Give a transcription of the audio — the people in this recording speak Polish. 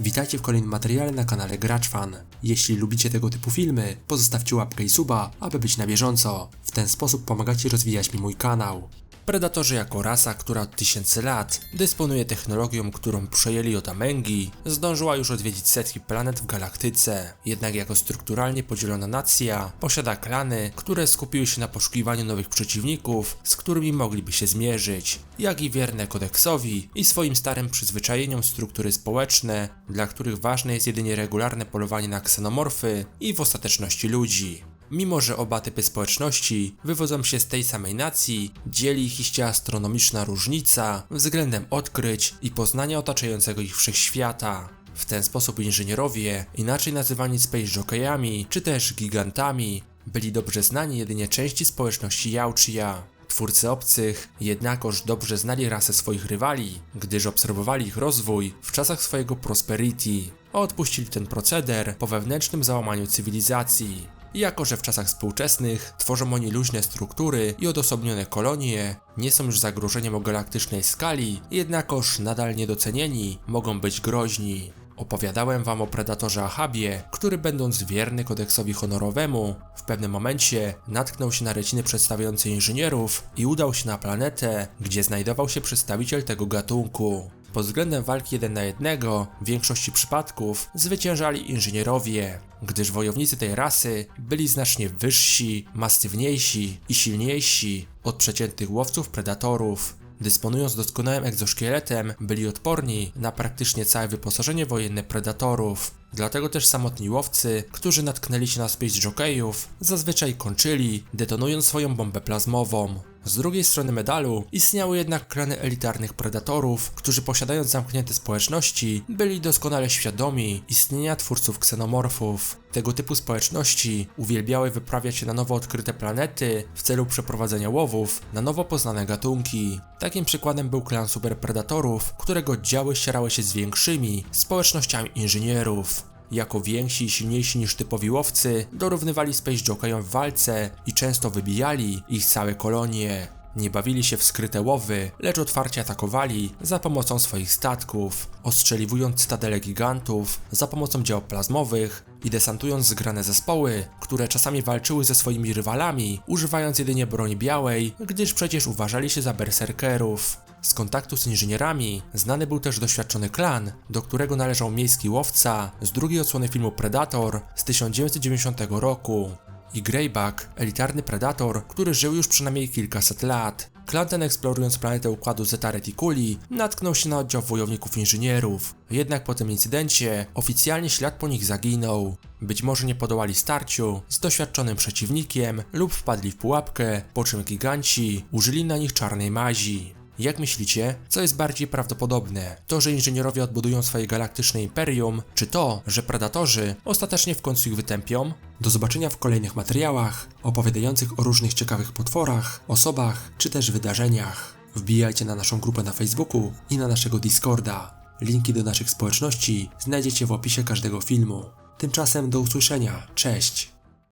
Witajcie w kolejnym materiale na kanale GraczFan. Jeśli lubicie tego typu filmy, pozostawcie łapkę i suba, aby być na bieżąco. W ten sposób pomagacie rozwijać mi mój kanał. Predatorzy jako rasa, która od tysięcy lat dysponuje technologią, którą przejęli od Amengi, zdążyła już odwiedzić setki planet w galaktyce. Jednak jako strukturalnie podzielona nacja posiada klany, które skupiły się na poszukiwaniu nowych przeciwników, z którymi mogliby się zmierzyć, jak i wierne kodeksowi i swoim starym przyzwyczajeniom struktury społeczne, dla których ważne jest jedynie regularne polowanie na ksenomorfy i w ostateczności ludzi. Mimo, że oba typy społeczności wywodzą się z tej samej nacji, dzieli ich iście astronomiczna różnica względem odkryć i poznania otaczającego ich wszechświata. W ten sposób inżynierowie, inaczej nazywani space jockeyami czy też gigantami, byli dobrze znani jedynie części społeczności Yautja. Twórcy obcych jednakoż dobrze znali rasę swoich rywali, gdyż obserwowali ich rozwój w czasach swojego prosperity, a odpuścili ten proceder po wewnętrznym załamaniu cywilizacji. Jako, że w czasach współczesnych tworzą oni luźne struktury i odosobnione kolonie, nie są już zagrożeniem o galaktycznej skali, jednakoż nadal niedocenieni mogą być groźni. Opowiadałem wam o predatorze Ahabie, który będąc wierny kodeksowi honorowemu, w pewnym momencie natknął się na reciny przedstawiające inżynierów i udał się na planetę, gdzie znajdował się przedstawiciel tego gatunku. Pod względem walki jeden na jednego, w większości przypadków zwyciężali inżynierowie, gdyż wojownicy tej rasy byli znacznie wyżsi, masywniejsi i silniejsi od przeciętnych łowców predatorów. Dysponując doskonałym egzoszkieletem, byli odporni na praktycznie całe wyposażenie wojenne predatorów. Dlatego też samotni łowcy, którzy natknęli się na Space Jockeyów, zazwyczaj kończyli, detonując swoją bombę plazmową. Z drugiej strony medalu istniały jednak klany elitarnych predatorów, którzy posiadając zamknięte społeczności, byli doskonale świadomi istnienia twórców ksenomorfów. Tego typu społeczności uwielbiały wyprawiać się na nowo odkryte planety w celu przeprowadzenia łowów na nowo poznane gatunki. Takim przykładem był klan superpredatorów, którego oddziały ścierały się z większymi społecznościami inżynierów. Jako więksi i silniejsi niż typowi łowcy, dorównywali Space Jockeyom w walce i często wybijali ich całe kolonie. Nie bawili się w skryte łowy, lecz otwarcie atakowali za pomocą swoich statków, ostrzeliwując stadele gigantów za pomocą dział plazmowych i desantując zgrane zespoły, które czasami walczyły ze swoimi rywalami, używając jedynie broni białej, gdyż przecież uważali się za berserkerów. Z kontaktu z inżynierami znany był też doświadczony klan, do którego należał miejski łowca z drugiej odsłony filmu Predator z 1990 roku i Greyback, elitarny predator, który żył już przynajmniej kilkaset lat. Klan ten eksplorując planetę układu Zeta Reticuli natknął się na oddział wojowników inżynierów. Jednak po tym incydencie oficjalnie ślad po nich zaginął. Być może nie podołali starciu z doświadczonym przeciwnikiem lub wpadli w pułapkę, po czym giganci użyli na nich czarnej mazi. Jak myślicie, co jest bardziej prawdopodobne? To, że inżynierowie odbudują swoje galaktyczne imperium, czy to, że predatorzy ostatecznie w końcu ich wytępią? Do zobaczenia w kolejnych materiałach opowiadających o różnych ciekawych potworach, osobach czy też wydarzeniach. Wbijajcie na naszą grupę na Facebooku i na naszego Discorda. Linki do naszych społeczności znajdziecie w opisie każdego filmu. Tymczasem do usłyszenia. Cześć!